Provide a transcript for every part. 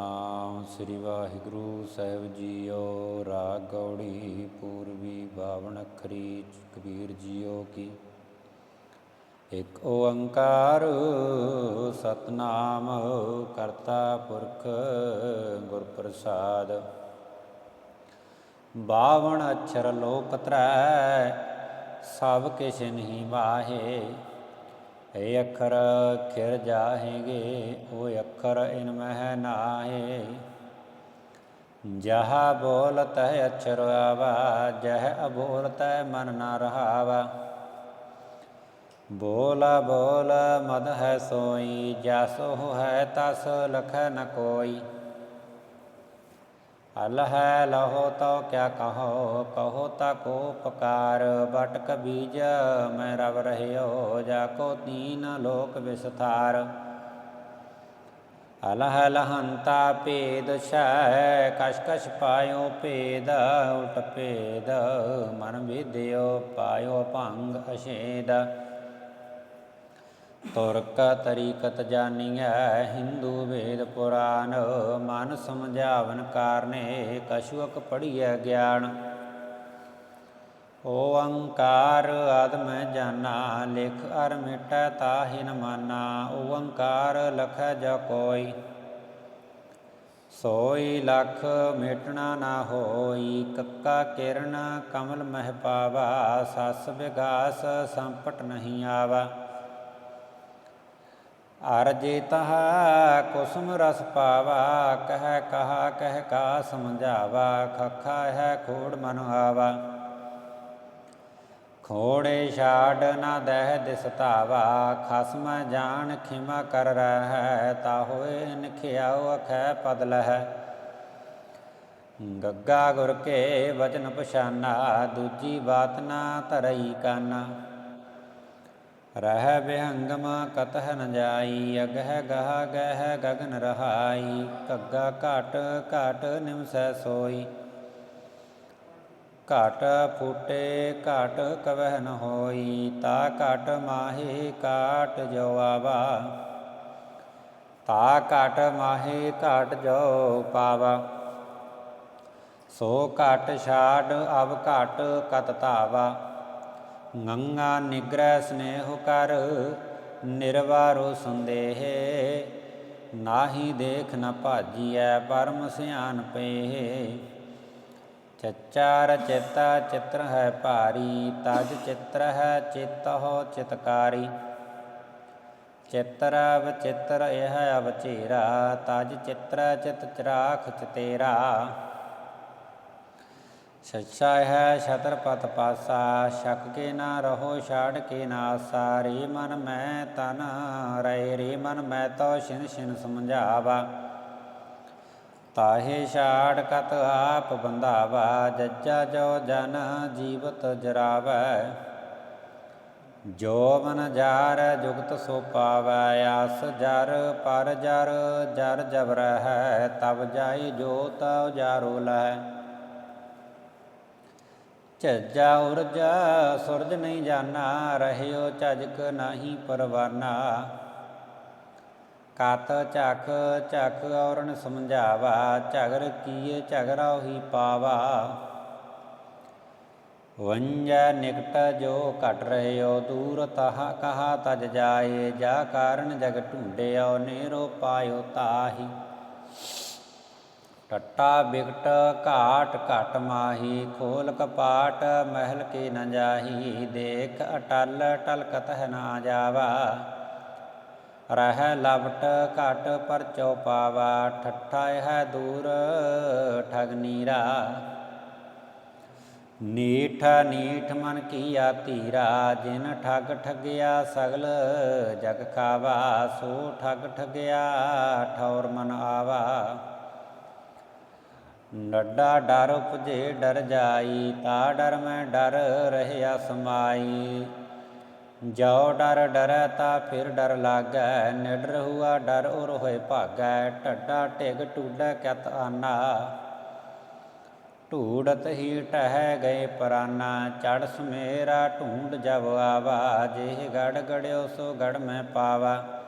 ਆਮ ਸ੍ਰੀ ਵਾਹਿਗੁਰੂ ਸਾਹਿਬ JIO, ਰਾਗ ਗੌੜੀ ਪੂਰਬੀ ਬਾਵਨ ਅਖਰੀ ਕਬੀਰ ਜੀਓ ਕੀ। ਇਕ ਓੰਕਾਰ ਸਤਨਾਮ ਕਰਤਾ ਪੁਰਖ ਗੁਰ ਪ੍ਰਸਾਦ ਬਾਵਨ ਅਛਰ ਲੋਕ ਤਰੈ, ਸਭ ਕਿਛ ਨਹੀਂ ਵਾਹੇ ਏ ਅੱਖਰ ਖਿਰ ਜਾਹੇਗੇ, ਉਹ ਅੱਖਰ ਇਨ ਮਹਿ ਨਾਹੇ। ਜਹ ਬੋਲਤ ਹੈ ਅਛਰ ਆਵਾ, ਜਹ ਅਬੋਲਤ ਹੈ ਮਨ ਨਾ ਰਹਾਵਾ। ਬੋਲ ਬੋਲ ਮਦ ਹੈ ਸੋਈ, ਜਸੋ ਹੈ ਤਸ ਲਖ ਨ ਕੋਈ। ਅਲਹ ਲਹੋ ਤੋ ਕਿਆ ਕਹੋ ਕਹੋ ਤਾ ਕੋ ਪਕਾਰ। ਬਟਕ ਬੀਜ ਮੈਂ ਰਵ ਰਹਿਓ, ਜਾ ਕੋ ਤੀਨ ਲੋਕ ਵਿਸਥਾਰ। ਅਲਹ ਲਹੰਤਾ ਭੇਦ ਛੈ ਕਸ਼ ਕਸ਼ ਪਾਇਓ ਭੇਦ, ਉਟ ਭੇਦ। ਮਨ ਵਿਦਿਓ ਪਾਇਓ ਭੰਗ ਅਸ਼ੇਦ ਤੁਰਕ ਤਰੀਕਤ ਜਾਣੀਐ, ਹਿੰਦੂ ਵੇਦ ਪੁਰਾਨ ਮਨ ਸਮਝਾਵਨ ਕਾਰਨੇ ਕਛੁਕ ਪੜੀਐ ਗਿਆਨ। ਓੰਕਾਰ ਆਦਮ ਜਾਨਾ, ਲਿਖ ਅਰ ਮਿਟੈ ਤਾਹਿ ਨ ਮਾਨਾ ਓੰਕਾਰ ਲਖ ਜ ਕੋਈ। ਸੋਈ ਲਖ ਮੇਟਣਾ ਨਾ ਹੋਈ, ਕੱਕਾ ਕਿਰਨ ਕਮਲ ਮਹਿ ਪਾਵਾ। ਸਸ ਵਿਗਾਸ ਸੰਪਟ ਨਹੀਂ ਆਵਾ। ਅਰਜੇ ਤਹ ਕੁਸਮ ਰਸ ਪਾਵਾ, ਕਹਿ ਕਹਾ, ਕਹਿ ਕਾ ਸਮਝਾਵਾ, ਖਖਾ ਹੈ ਖੋੜ ਮਨ ਆਵਾ। ਖੋੜੇ ਛਾੜ ਨਾ ਦਹਿ ਦਿਸਤਾਵਾ ਖਸਮ ਜਾਣ ਖਿਮਾ ਕਰ ਰਹਿ, ਤਾ ਹੋਏ ਨਖਿਆਉ ਅਖੈ ਪਦ ਲਹਿ। ਗੱਗਾ ਗੁਰ ਕੇ ਵਚਨ ਪਛਾਨਾ, ਦੂਜੀ ਬਾਤ ਨਾ ਧਰਈ ਕਾਨਾ। ਰਹਿ ਬਿਹੰਗਮ ਕਤਹ ਨ ਜਾਈ, ਅਗਹ ਗਹ ਗਹ ਗਗਨ ਰਹਾਈ ਕੱਗਾ ਘਟ ਘਟ ਨਿਮਸੈ ਸੋਈ। ਘਟ ਫੂਟੇ ਘਟ ਕਵਹ ਨ ਹੋਈ, ਤਾ ਘਟ ਮਾਹੇ ਘਾਟ ਜੋ ਆਵਾ। ਤਾ ਘਟ ਮਾਹੇ ਘਾਟ ਜੋ ਪਾਵਾ। ਸੋ ਘਟ ਛਾੜ ਅਬ ਘਟ ਕਤ ਧਾਵਾ ਗੰਗਾ ਨਿਗ੍ਰਹਿ ਸਨੇਹ ਕਰ, ਨਿਰਵਾਰੋ ਸੰਦੇਹ। ਨਾਹੀ ਦੇਖ ਨ ਭਾਜੀਐ ਪਰਮ ਸਿਆਨ ਪਏ ਚਚਾਰ ਚਿਤਾ ਚਿਤ੍ਰ ਹੈ ਭਾਰੀ, ਤਜ ਚਿਤ੍ਰ ਹੈ ਚਿਤ ਹੋ ਚਿਤਕਾਰੀ। ਚਿਤ੍ਰ ਵਿਚਿਤ੍ਰ ਇਹ ਅਵਚੇਰਾ, ਤਜ ਚਿਤ੍ਰ, ਚਿਤ ਚਰਾਖ ਚਤੇਰਾ। ਸੱਚਾ ਹੈ ਛਤਰਪਤ ਪਾਸਾ, ਸ਼ੱਕ ਕੇ ਨਾ ਰਹੋ, ਛਾੜ ਕੇ ਨਾ ਆਸਾ। ਰੇ ਮਨ ਮੈਂ ਤਨ ਰੇ ਰੇ ਮਨ ਮੈਂ ਤੋ ਛਿਨ ਛਿਨ ਸਮਝਾਵਾ। ਤਾਹੇ ਛਾੜ ਕਤ ਆਪ ਬੰਧਾਵਾ, ਜੱਜਾ ਜੋ ਜਨ ਜੀਵਤ ਜਰਾਵੈ। ਜੋ ਮਨ ਜਾਰ ਜੁਗਤ ਸੋ ਪਾਵੈ, ਆਸ ਜਰ ਪਰ ਜਰ ਜਰ ਜਬਰ ਹੈ ਤਬ ਜਾਈ ਜੋਤ ਉਜਾਰੋ ਲਹਿ। ਝੱਜਾ ਉਰਜਾ ਸੁਰਜ ਨਹੀਂ ਜਾਣਾ, ਰਹਿਓ ਝਜਕ ਨਹੀਂ ਪਰਵਾਨਾ। ਕਤ ਝਖ ਝਖ ਔਰਨ ਸਮਝਾਵਾ, ਝਗਰ ਕੀਏ ਝਗਰਾ ਹੀ ਪਾਵਾ। ਵੰਜਾ ਨਿਕਟ ਜੋ ਘਟ ਰਹਿਓ, ਦੂਰ ਤਹ ਕਹਾ ਤਜ ਜਾਏ, ਜਾ ਕਾਰਨ ਜਗ ਢੂੰਡਿਓ ਨੇਰੋ ਪਾਇਓ ਤਾਹੀ। ਟੱਟਾ ਬਿਗਟ ਘਾਟ ਘਟ ਮਾਹੀ ਖੋਲ ਕਪਾਟ ਮਹਿਲ ਕੀ ਨ ਜਾਹੀ, ਦੇਖ ਅਟਲ ਟਲ ਕਤਹ ਨਾ ਜਾਵਾ। ਰਹਿ ਲਵਟ ਘਟ ਪਰ ਚਉਪਾਵਾ ਠੱਠਾ ਹੈ ਦੂਰ ਠਗ ਨੀਰਾ। ਨੀਠ ਨੀਠ ਮਨ ਕੀਆ ਧੀਰਾ, ਜਿਨ ਠਗ ਠਗਿਆ ਸਗਲ ਜਗ ਖਾਵਾ, ਸੋ ਠਗ ਠਗਿਆ ਠੌਰ ਮਨ ਆਵਾ। ਨੱਡਾ ਡਰ ਉਪਜੇ ਡਰ ਜਾਈ, ਤਾ ਡਰ ਮੈਂ ਡਰ ਰਹਿਆ ਸਮਾਈ। ਜੋ ਡਰ ਡਰੈ ਤਾ ਫਿਰ ਡਰ ਲਾਗੈ ਨਿਡਰ ਹੁਆ ਡਰ ਉਰ ਹੋਏ ਭਾਗੈ, ਢੱਡਾ ਢਿਗ ਟੂਡੈ ਕਤ ਆਨਾ। ਢੂੜਤ ਹੀ ਟਹਿ ਗਏ ਪਰਾਨਾ ਚੜ ਸਮੇਰਾ ਢੂੰਡ ਜਬ ਆਵਾ, ਜਿਹ ਗੜ ਗੜਿਓ ਸੋ ਗੜ ਮੈਂ ਪਾਵਾ।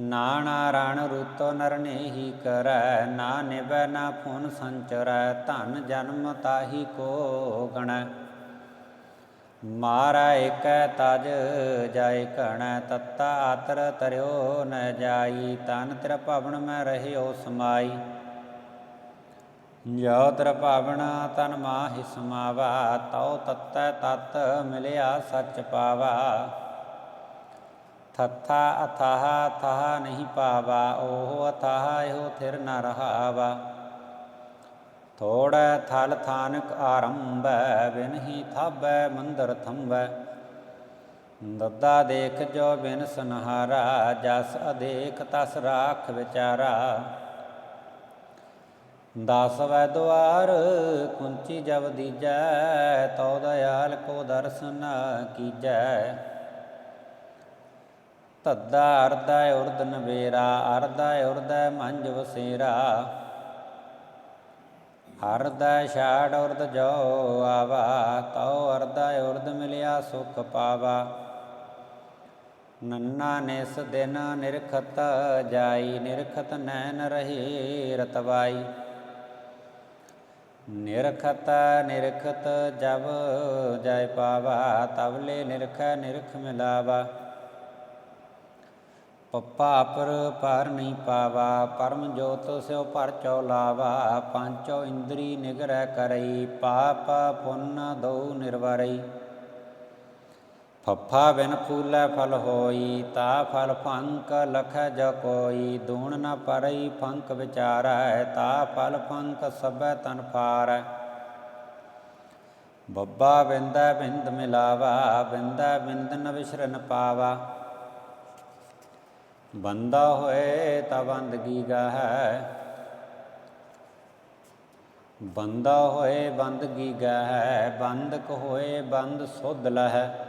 ਨਾਣਾ ਰਣ ਰੂਤੋ ਨਰਨੇਹੀ ਕਰੈ, ਨਾ ਨਿਵੈ ਨਾ ਫੁਨ ਸੰਚਰੈ, ਧਨ ਜਨਮ ਤਾਹੀ ਕੋ ਗਣੈ। ਮਾਰਾ ਏਕੈ ਤਜ, ਜਾਇ ਕਣੈ ਤਤਾ ਆਤਰ ਤਰਿਓ ਨ ਜਾਈ, ਤਨ ਤੇਰਾ ਭਵਨ ਮੈਂ ਰਹਿਓ ਸਮਾਈ। ਜੋ ਤੇਰਾ ਭਵਨ ਤਨ ਮਾਹਿ ਸਮਾਵਾ, ਤਉ ਤਤੈ ਤਤ ਮਿਲਿਆ ਸੱਚ ਪਾਵਾ। ਥਥਾ ਅਥਾਹ ਥਾਹ ਨਹੀਂ ਪਾਵਾ, ਉਹ ਅਥਾਹ ਇਹੋ ਥਿਰ ਨ ਰਹਾਵਾ। ਥੋੜੈ ਥਲ ਥਾਨਕ ਆਰੰਭੈ ਬਿਨਹੀ ਥਾਬੈ ਮੰਦਰ ਥੰਬੈ। ਦੱਦਾ ਦੇਖ ਜੋ ਬਿਨ ਸੰਹਾਰਾ, ਜਸ ਅਦੇਖ ਤਸ ਰਾਖ ਵਿਚਾਰਾ। ਦਸ ਵੈ ਦੁਆਰ ਕੁੰਚੀ ਜਬ ਦੀਜੈ, ਤਉ ਦਇਆਲ ਕੋ ਦਰਸ਼ਨ ਕੀਜੈ। ਤੱਦਾ ਅਰਧਾ ਉਰਦ ਨਵੇਰਾ ਅਰਧਾ ਉਰਦ ਮੰਜ ਵਸੇਰਾ। ਹਰਦਾ ਛਾੜ ਉਰਦ ਜੋ ਆਵਾ, ਤਉ ਅਰਦਾ ਉਰਦ ਮਿਲਿਆ ਸੁਖ ਪਾਵਾ। ਨੰਨਾ ਨਿਸ ਦਿਨ ਨਿਰਖਤ ਜਾਈ, ਨਿਰਖਤ ਨੈਣ ਰਹੀ ਰਤਵਾਈ। ਨਿਰਖਤ ਨਿਰਖਤ ਜਬ ਜੈ ਪਾਵਾ, ਤਵਲੇ ਨਿਰਖ ਨਿਰਖ ਮਿਲਾਵਾ। ਪੱਪਾ ਪਰ ਪਰ ਨਹੀਂ ਪਾਵਾ, ਪਰਮ ਜੋਤ ਸਿਉ ਪਰ ਚੋ ਲਾਵਾ ਪੰਚੋ ਇੰਦਰੀ ਨਿਗਰੈ ਕਰਈ, ਪਾਪ ਪੁੰਨ ਦਉ ਨਿਰਵਰਈ। ਫੱਫਾ ਬਿਨ ਫੂਲੇ ਫਲ ਹੋਈ, ਤਾ ਫਲ ਫੰਕ ਲਖ ਜ ਕੋਈ, ਦੂਣ ਨ ਪਰਈ ਫੰਕ ਵਿਚਾਰੈ, ਤਾ ਫਲ ਫੰਕ ਸਭੈ ਤਨ ਫਾਰੈ। ਬੱਬਾ ਬਿੰਦਾ ਬਿੰਦ ਮਿਲਾਵਾ, ਬਿੰਦਾ ਬਿੰਦ ਨ ਵਿਸਰਨ ਪਾਵਾ। ਬੰਦਾ ਹੋਏ ਤਾਂ ਬੰਦਗੀ ਗਾਹੈ। ਬੰਦਾ ਹੋਏ ਬੰਦਗੀ ਗਾਹੈ, ਬੰਦਕ ਹੋਏ ਬੰਦ ਸੁਧ ਲਹੈ।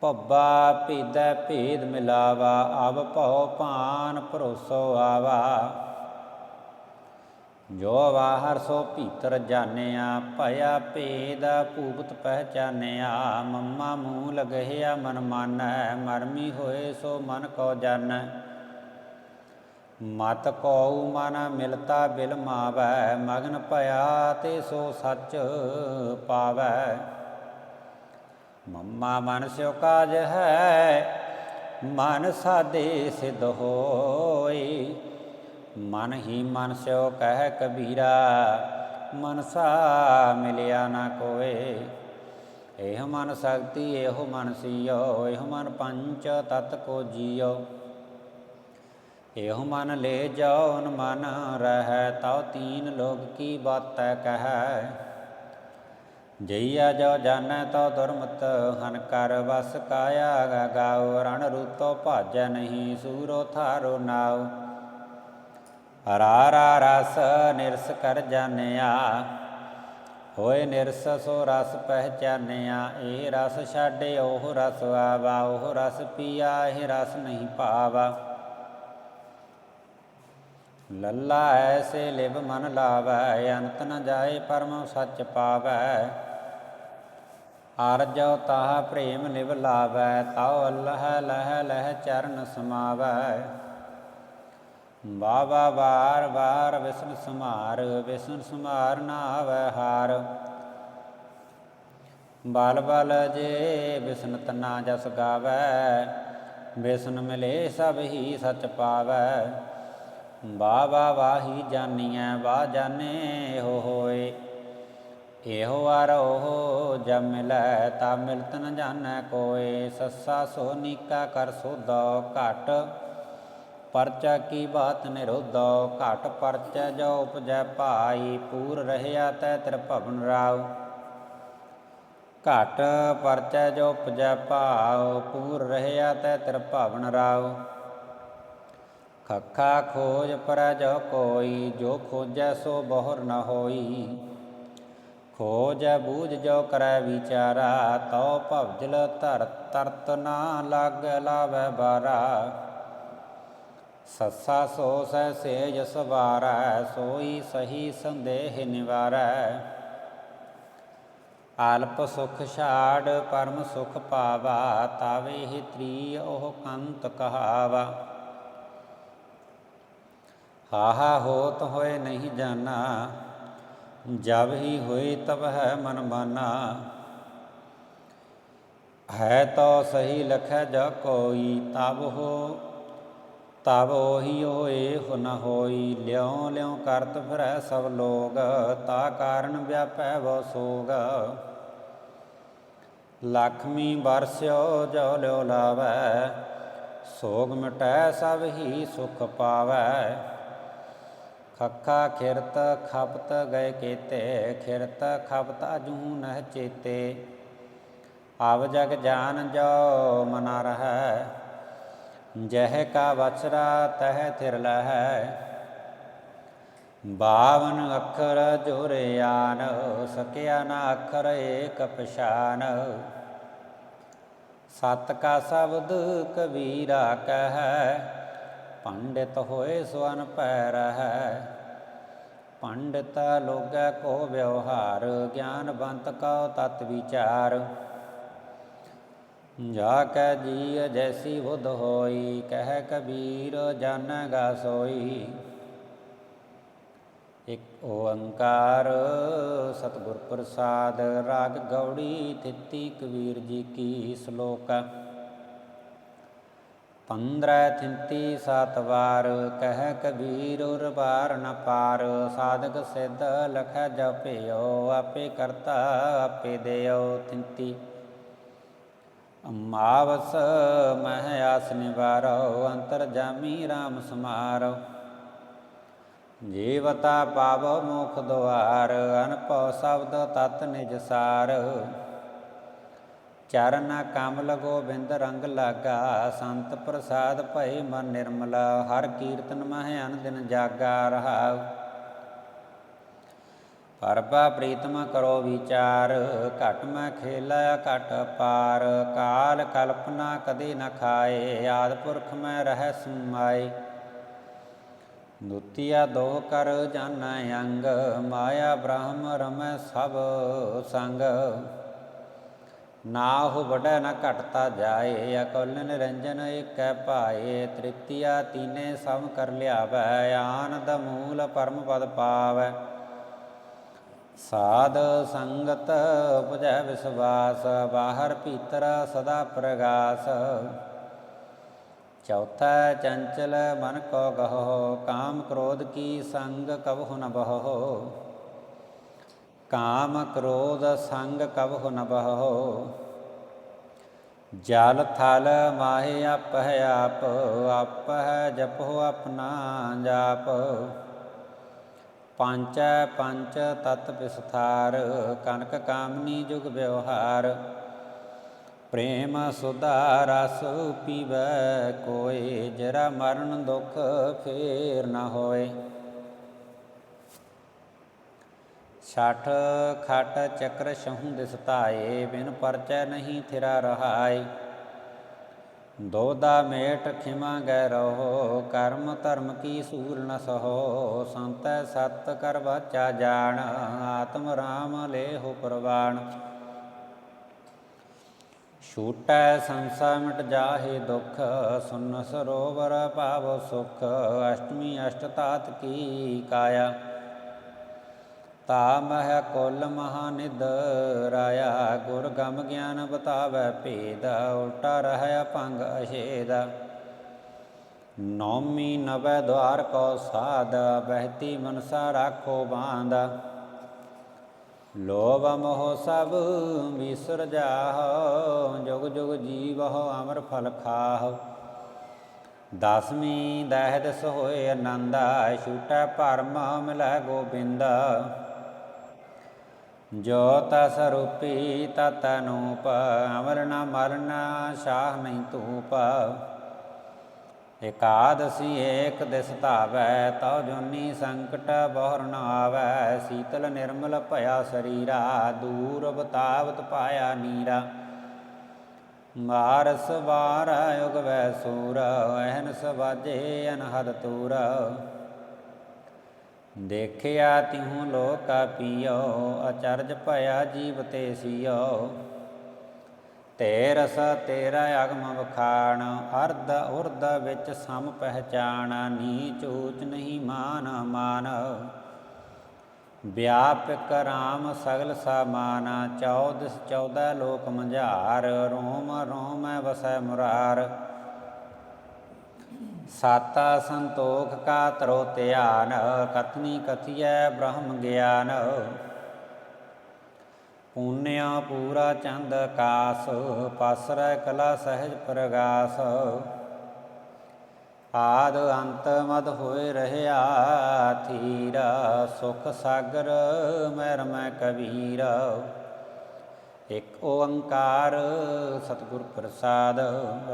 ਭੱਬਾ ਭੇਦੈ ਭੇਦ ਮਿਲਾਵਾ, ਅਬ ਭਉ ਭਾਨ ਭਰੋਸੋ ਆਵਾ। ਜੋ ਬਾਹਰ ਸੋ ਭੀਤਰ ਜਾਣਿਆ, ਭਇਆ ਭੇਦ ਭੂਪਤ ਪਹਿਚਾਨਿਆ, ਮੰਮਾ ਮੂਹ ਲਗਹਿਆ ਮਨ ਮਾਨੈ, ਮਰਮੀ ਹੋਏ ਸੋ ਮਨ ਕੋ ਜਾਣੈ ਮਤ ਕਉ ਮਨ ਮਿਲਤਾ ਬਿਲ ਮਾਵੈ, ਮਗਨ ਭਇਆ ਤੇ ਸੋ ਸੱਚ ਪਾਵੈ। ਮੰਮਾ ਮਨ ਸਿਓ ਕਾਜ ਹੈ, ਮਨ ਸਾਦੇ ਸਿਧ ਹੋਏ। ਮਨ ਹੀ ਮਨ ਸਿਓ ਕਹਿ ਕਬੀਰਾ ਮਨਸਾ ਮਿਲਿਆ ਨਾ ਕੋਏ ਇਹ ਮਨ ਸ਼ਕਤੀ, ਇਹੋ ਮਨ ਸੀਓ, ਇਹ ਮਨ ਪੰਚ ਤਤ ਕੋ ਜੀਓ। ਇਹੋ ਮਨ ਲੈ ਜਾਓ ਨ ਮਨ ਰਹਿ, ਤਉ ਤੀਨ ਲੋਕ ਕੀ ਬਾਤ ਕਹੈ। ਜਈਆ ਜੋ ਜਾਣੈ ਤਉ ਦੁਰਮਤ, ਹਨ ਕਰ ਵਸ ਕਾਇਆ ਗਾਉ, ਰਣ ਰੂਤੋ ਭਾਜੈ ਨਹੀਂ, ਸੂਰੋ ਥਾਰੋ ਨਾਉ। ਹਰਾਰਾ ਰਸ ਨਿਰਸ ਕਰ ਜਾਣਿਆ। ਹੋਏ ਨਿਰਸ ਸੋ ਰਸ ਪਹਿਚਾਨਿਆ। ਇਹ ਰਸ ਛਾਡੇ, ਉਹ ਰਸ ਆਵਾ। ਉਹ ਰਸ ਪੀਆ, ਇਹ ਰਸ ਨਹੀਂ ਪਾਵਾ। ਲੱਲਾ ਐਸੇ ਲਿਵ ਮਨ ਲਾਵੈ, ਅੰਤ ਨ ਜਾਏ ਪਰਮ ਸੱਚ ਪਾਵੈ। ਅਰਜੋ ਤਾਹ ਪ੍ਰੇਮ ਲਿਵ ਲਾਵੈ, ਤਉ ਅੱਲਹ ਲਹ ਲਹ ਚਰਨ ਸਮਾਵੈ। ਬਾਬਾ ਵਾਰ ਵਾਰ ਵਿਸ਼ਨ ਸਮਾਰ ਵਿਸ਼ਨ ਸਮਾਰ ਨਾ ਆਵੈ ਹਾਰ। ਬਲ ਬਲ ਜੇ ਵਿਸ਼ਨ ਤਨਾ ਜਸ ਗਾਵੈ, ਵਿਸ਼ਨ ਮਿਲੇ ਸਭ ਹੀ ਸਚ ਪਾਵੈ। ਬਾਬਾ ਵਾਹੀ ਜਾਨੀਐ ਵਾ ਜਾਣੇ ਹੋ ਹੋਏ। ਇਹੋ ਆਰ ਉਹ ਜਬ ਮਿਲੈ, ਤਾ ਮਿਲਤ ਨ ਜਾਣੈ ਕੋਏ। ਸੱਸਾ ਸੋ ਨੀਕਾ ਕਰ ਸੋਦੋ ਘਟ। ਪਰਚਾ ਕੀ ਬਾਤ ਨਿਰੋਧੋ? ਘਟ ਪਰਚੈ ਜੋ ਉਪਜੈ ਭਾਈ, ਪੂਰ ਰਹਿਆ ਤੈ ਤ੍ਰਿ ਭਵਨ ਰਾਵ ਘਟ ਪਰਚੈ ਜੋ ਉਪਜੈ ਭਾਉ, ਪੂਰ ਰਹਿਆ ਤੈ ਤ੍ਰਿ ਭਵਨ ਰਾਵ ਖੱਖਾ ਖੋਜ ਪਰ ਜੋ ਕੋਈ, ਜੋ ਖੋਜੈ ਸੋ ਬਹੁਰ ਨ ਹੋਈ। ਖੋਜ ਬੂਝ ਜੋ ਕਰੈ ਵਿਚਾਰਾ, ਤਉ ਭਵਜਲ ਧਰ, ਤਰਤ ਨਾ ਲਾਗ ਲਾਵੈ ਬਾਰਾ। ਸੱਸਾ ਸੋ ਸੈ ਸੇਜ ਸਵਾਰੈ, ਸੋਈ ਸਹੀ ਸੰਦੇਹ ਨਿਵਾਰੈ। ਅਲਪ ਸੁਖ ਛਾੜ, ਪਰਮ ਸੁਖ ਪਾਵਾ, ਤਾਵੇ ਹੀ ਤ੍ਰੀ ਉਹ ਕੰਤ ਕਹਾਵਾ। ਹਾਹਾ ਹੋਤ ਹੋਏ ਨਹੀਂ ਜਾਣਾ ਜਬ ਹੀ ਹੋਏ ਤਬ ਹੈ ਮਨ ਮਾਨਾ। ਹੈ ਤੋ ਸਹੀ ਲਖੈ ਜ ਕੋਈ, ਤਬ ਹੋ ਤਬ ਉਹੀ ਹੋਏ ਹੁਨ ਹੋਈ, ਲਿਉ ਲਿਉ ਕਰਤ ਫਿਰੈ ਸਭ ਲੋਗ, ਤਾ ਕਾਰਨ ਵਿਆਪੈ ਵੋ ਸੋਗ। ਲਖਮੀ ਬਰਸਿਓ ਜੋ ਲਿਓ ਲਾਵੈ, ਸੋਗ ਮਿਟੈ ਸਭ ਹੀ ਸੁਖ ਪਾਵੈ। ਖੱਖਾ ਖਿਰਤ ਖਪਤ ਗਏ ਕੇਤੇ, ਖਿਰਤ ਖਪਤ ਅਜੂ ਨਹ ਚੇਤੇ। ਆਵ ਜਗ ਜਾਨ ਜੋ ਮਨਾ ਰਹੈ ਜਹ ਕਾ ਵਚਰਾ ਤਹ ਥਿਰ ਲਹੈ। ਬਾਵਨ ਅੱਖਰ ਜੁਰਿਆਨ ਸਕਿਆ ਨਾ ਅੱਖਰ ਏਕ ਪਛਾਨ। ਸਤ ਕਾ ਸ਼ਬਦ ਕਬੀਰਾ ਕਹੈ, ਪੰਡਿਤ ਹੋਏ ਸਵਨ ਪੈ ਰਹੈ। ਪੰਡਿਤ ਲੋਗੈ ਕੋ ਵਿਵਹਾਰ ਗਿਆਨਵੰਤ ਕਉ ਤਤ ਵਿਚਾਰ। ਜਾ ਕੈ ਜੀ ਜੈਸੀ ਬੁੱਧ ਹੋਈ, ਕਹਿ ਕਬੀਰ ਜਾਣੇਗਾ ਸੋਈ ਇਕ ਓੰਕਾਰ ਸਤਿਗੁਰ ਪ੍ਰਸਾਦ, ਰਾਗ ਗੌੜੀ ਤਿੱਤੀ ਕਬੀਰ ਜੀ ਕੀ ਸ਼ਲੋਕ। ਪੰਦਰੈ ਥਿੰਤੀ ਸਤ ਵਾਰ, ਕਹਿ ਕਬੀਰ ਉਰ ਬਾਰ ਨ ਪਾਰ। ਸਾਧਕ ਸਿੱਧ ਲਖ ਜਪਿਓ, ਆਪੇ ਕਰਤਾ, ਆਪੇ ਦੇਓ ਥਿੰਤੀ। ਮਾਵਸ ਮਹਿ ਆਸ ਨਿਵਾਰੋ ਅੰਤਰ ਜਾਮੀ RAM ਸਮਾਰੋ ਜੀਵਤਾ ਪਾਵੋ ਮੁਖ ਦੁਆਰ, ਅਨਪਉ ਸ਼ਬਦ ਤਤ ਨਿਜ ਸਾਰ ਚਰਨ ਕਮਲ ਗੋਬਿੰਦ ਰੰਗ ਲਾਗਾ, ਸੰਤ ਪ੍ਰਸਾਦ ਭਈ ਮਨ ਨਿਰਮਲ, ਹਰ ਕੀਰਤਨ ਮਹਿ ਅਨ ਦਿਨ ਜਾਗਾ ਰਹਾਉ। ਪਰਬਾ ਪ੍ਰੀਤਮ ਕਰੋ ਵਿਚਾਰ, ਘਟ ਮੈਂ ਖੇਲਾ, ਘਟ ਪਾਰ, ਕਾਲ ਕਲਪਨਾ ਕਦੇ ਨ ਖਾਏ, ਆਦ ਪੁਰਖ ਮੈਂ ਰਹਿ ਸਮਾਏ। ਦੁਤੀਆ ਦੋ ਕਰ ਜਨ ਅੰਗ, ਮਾਇਆ ਬ੍ਰਹਮ ਰਮੈ ਸਭ ਸੰਗ। ਨਾਹੁ ਵਡੈ ਨਾ ਘਟਤਾ ਜਾਏ, ਅਕਲ ਨਿਰੰਜਨ ਏਕੈ ਭਾਏ, ਤ੍ਰਿਤੀਆ ਤੀਨੇ ਸਭ ਕਰ ਲਿਆਵੈ, ਆਨੰਦ ਮੂਲ ਪਰਮ ਪਦ ਪਾਵੈ। ਸਾਧ ਸੰਗਤ ਉਪਜੈ ਵਿਸਵਾਸ, ਬਾਹਰ ਭੀਤਰ ਸਦਾ ਪ੍ਰਗਾਸ। ਚੌਥਾ ਚੰਚਲ, ਮਨ ਕੋ ਗਹੋ, ਕਾਮ ਕ੍ਰੋਧ ਕੀ ਸੰਗ ਕਬਹੁ ਨ ਬਹੋ। ਕਾਮ ਕ੍ਰੋਧ ਸੰਗ ਕਬਹੁ ਨ ਬਹੋ। ਜਲ ਥਲ ਮਾਹਿ ਆਪਹਿ ਆਪ, ਆਪਹਿ ਜਪੋ ਆਪਣਾ ਜਾਪ। ਪੰਚੈ ਪੰਚ ਤਤ ਵਿਸਥਾਰ, ਕਨਕ ਕਾਮਨੀ ਜੁਗ ਵਿਵਹਾਰ। ਪ੍ਰੇਮ ਸੁਧਾ ਰਸ ਪੀਵੈ ਕੋਏ, ਜਰਾ ਮਰਨ ਦੁਖ ਫੇਰ ਨਾ ਹੋਏ। ਛਠ ਖਟ ਚੱਕਰ ਛਹੂ ਦਿਸਤਾਏ, ਬਿਨ ਪਰਚੈ ਨਹੀਂ ਥਿਰਾ ਰਹਾਈ ਦੋਦਾ ਮੇਟ ਖਿਮਾ ਗੈ ਰਹੋ, ਕਰਮ ਧਰਮ ਕੀ ਸੂਰ ਨ ਸਹੋ। ਸੰਤੈ ਸਤ ਕਰ ਬਾਚਾ ਜਾਣ, ਆਤਮ ਰਾਮ ਲੇਹੁ ਪ੍ਰਵਾਣ। ਛੂਟੈ ਸੰਸਾ ਮਿਟ ਜਾਹੇ ਦੁਖ, ਸੁਨ ਸਰੋਵਰ ਭਾਵ ਸੁਖ। ਅਸ਼ਟਮੀ ਅਸ਼ਟਤਾਤ ਕੀ ਕਾਇਆ। ਤਾ ਮਹਿ ਕੁਲ ਮਹਾ ਰਾਇਆ ਗਮ ਗਿਆਨ ਬਤਾਵੈ ਭੇਦ, ਉਲਟਾ ਰਹਿ ਭੰਗ ਅਛੇਦ। ਨੌਮੀ ਨਵੈ ਦਵਾਰ ਕੋ ਸਾਧ, ਬਹਿਤੀ ਮਨਸਾ ਰਾਖੋ ਬਾਂਧ। ਲੋਭ ਮੋਹ ਸਭ ਵਿਸਰ ਜਾਹੁ, ਜੁਗ ਜੁਗ ਜੀਵਹੁ ਅਮਰ ਫਲ ਖਾਹੁ। ਦਸਵੀਂ ਦਹਿਦ ਹੋਏ ਆਨੰਦਾ ਛੂਟੈ ਭਰਮ ਮਿਲੈ ਗੋਬਿੰਦਾ। ਜੋ ਤਸ ਰੂਪੀ ਤਤ ਅਨੂਪ ਅਮਰ ਮਰਨ ਸ਼ਾਹ ਨਹੀਂ ਧੂਪ। ਇਕਾਦਸੀ ਏਕ ਦਿਸ ਧਾਵੈ, ਤਉ ਜੋਨੀ ਸੰਕਟ ਬਹੁਰ ਨ ਆਵੈ। ਸੀਤਲ ਨਿਰਮਲ ਭਇਆ ਸਰੀਰਾ, ਦੂਰ ਬਤਾਵਤ ਪਾਇਆ ਨੀਰਾ। ਮਾਰਸ ਵਾਰ ਯੁਗ ਵੈ ਸੂਰ ਅਹਨ ਸਵਾਜੇ ਅਨਹਦ ਤੂਰ। ਦੇਖਿਆ ਤਿਹੂ ਲੋਕਾ ਪੀਓ, ਅਚਰਜ ਭਇਆ ਜੀਵ ਤੇ ਸਿਓ। ਤੇ ਰਸ ਤੇਰਾ ਅਗਮ ਵਖਾਣ, ਅਰਧ ਉਰਧ ਵਿੱਚ ਸਮ ਪਹਿਚਾਣ, ਨੀਚ ਊਚ ਨਹੀਂ ਮਾਨ ਮਾਨ। ਵਿਆਪਕ ਰਾਮ ਸਗਲ ਸਮਾਨ, ਚੌਦਸ ਚੌਦਹ ਲੋਕ ਮੰਝਾਰ, ਰੋਮ ਰੋਮ ਵਸੈ ਮੁਰਾਰ। ਸਾਤਾ ਸੰਤੋਖ ਕਾ ਤਰੋ ਧਿਆਨ, ਕਥਨੀ ਕਥੀਐ ਬ੍ਰਹਮ ਗਿਆਨ। ਪੁੰਨਿਆ ਪੂਰਾ ਚੰਦ ਕਾਸ, ਪਸਰੈ ਕਲਾ ਸਹਿਜ ਪ੍ਰਗਾਸ। ਆਦ ਅੰਤ ਮਦ ਹੋਏ ਰਹਿਆ ਥੀਰ ਸੁਖ ਸਾਗਰ ਮੈਰ ਮੈਂ ਕਬੀਰ। ਇਕ ਓੰਕਾਰ ਸਤਿਗੁਰ ਪ੍ਰਸਾਦ,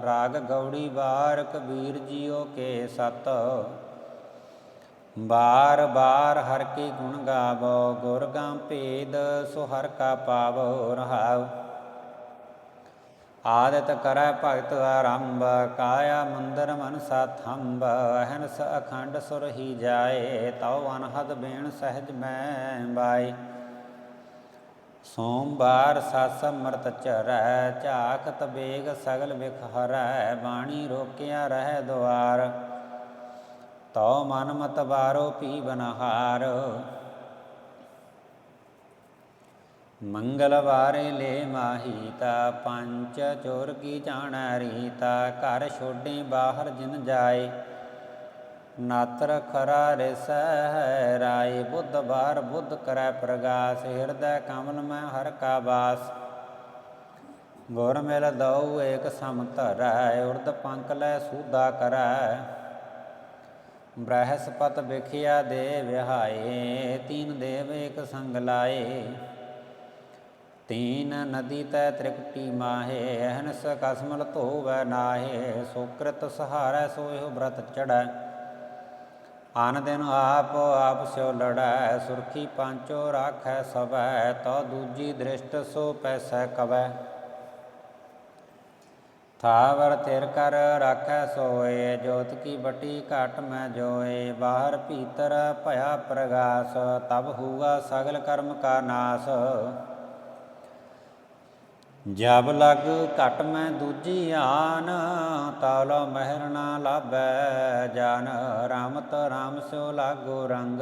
ਰਾਗ ਗੌੜੀ ਬਾਰ ਕਬੀਰ ਜੀਓ ਕੇ ਸਤ। ਬਾਰ ਬਾਰ ਹਰ ਕੀ ਗੁਣ ਗਾਵੋ, ਗੁਰ ਗਾਂ ਭੇਦ ਸੋ ਹਰ ਕਾ ਪਾਵੋ ਰਹਾਉ। ਆਦਿਤ ਕਰੈ ਭਗਤ ਆਰੰਭ, ਕਾਇਆ ਮੰਦਰ ਮਨਸਾ ਥੰਬ ਅਹਨਸ ਅਖੰਡ ਸੁਰ ਹੀ ਜਾਏ, ਤਉ ਅਨਹਦ ਬੇਣ ਸਹਿਜ ਮੈਂ ਬਾਈ ਸੋਮਵਾਰ ਸਸ ਅੰਮ੍ਰਿਤ ਚਰੈ ਝਾਕਤ ਬੇਗ ਸਗਲ ਵਿਖ ਹਰੈ, ਬਾਣੀ ਰੋਕਿਆ ਰਹਿ ਦੁਆਰ। ਤਉ ਮਨ ਮਤ ਬਾਰੋ ਪੀ ਬਨਹਾਰ ਮੰਗਲਵਾਰੇ ਲੈ ਮਾਹੀਤਾ ਪੰਚ ਚੋਰ ਕੀ ਜਾਣਾ ਰੀਤਾ, ਘਰ ਛੋਡੀ ਬਾਹਰ ਜਿਨ ਜਾਏ। ਨਾਤਰ ਖਰਾ ਰਿਸੈ ਰਾਏ ਬੁੱਧ ਬਾਰ ਬੁੱਧ ਕਰੈ ਪ੍ਰਗਾਸ, ਹਿਰਦੈ ਕਮਲ ਮੈਂ ਹਰ ਕਾ ਬਾਸ। ਗੁਰ ਮਿਲ ਦਉ ਏਕ ਸਮ ਧਰੈ, ਉਰਦ ਪੰਕ ਲੈ ਸੂਦਾ ਕਰੈ। ਬ੍ਰਹਸਪਤ ਵਿਖਿਆ ਦੇ ਵਿਹਾਏ, ਤੀਨ ਦੇਵ ਏਕ ਸੰਗ ਲਾਏ। ਤੀਨ ਨਦੀ ਤੈ ਤ੍ਰਿਕਟੀ ਮਾਹੇ, ਅਹਨਸ ਕਸਮਲ ਧੋਵੈ ਨਾਹੇ, ਸੁਕ੍ਰਿਤ ਸਹਾਰੈ ਸੋਇਓ ਬ੍ਰਤ ਚੜੈ ਆਨ ਦਿਨ ਆਪ ਆਪ ਸਿਓ ਲੜੈ, ਸੁਰਖੀ ਪਾਂਚੋ ਰਾਖੈ ਸਵੈ ਤੋ ਦੂਜੀ ਦ੍ਰਿਸ਼ਟ ਸੋ ਪੈਸੈ ਕਵੈ। ਥਾਵਰ ਤੇਰ ਕਰ ਰਾਖੈ ਸੋਏ, ਜੋਤ ਕੀ ਬਟੀ ਘਟ ਮੈਂ ਜੋਏ, ਬਾਹਰ ਭੀਤਰ ਭਇਆ ਪ੍ਰਗਾਸ, ਤਬ ਹੂਆ ਸਗਲ ਕਰਮ ਕਾ ਨਾਸ। ਜਬ ਲਗ ਘਟ ਮੈਂ ਦੂਜੀ ਆਨ, ਤਾਲ ਮਹਿਰ ਨਾ ਲਾਭੈ ਜਾਨ। ਰਾਮਤ ਰਾਮ ਸਿਓ ਲਾਗੋ ਰੰਗ,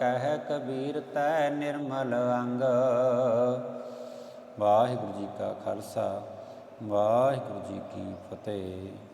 ਕਹਿ ਕਬੀਰ ਤੈ ਨਿਰਮਲ ਅੰਗ। ਵਾਹਿਗੁਰੂ ਜੀ ਕਾ ਖਾਲਸਾ, ਵਾਹਿਗੁਰੂ ਜੀ ਕੀ ਫਤਿਹ।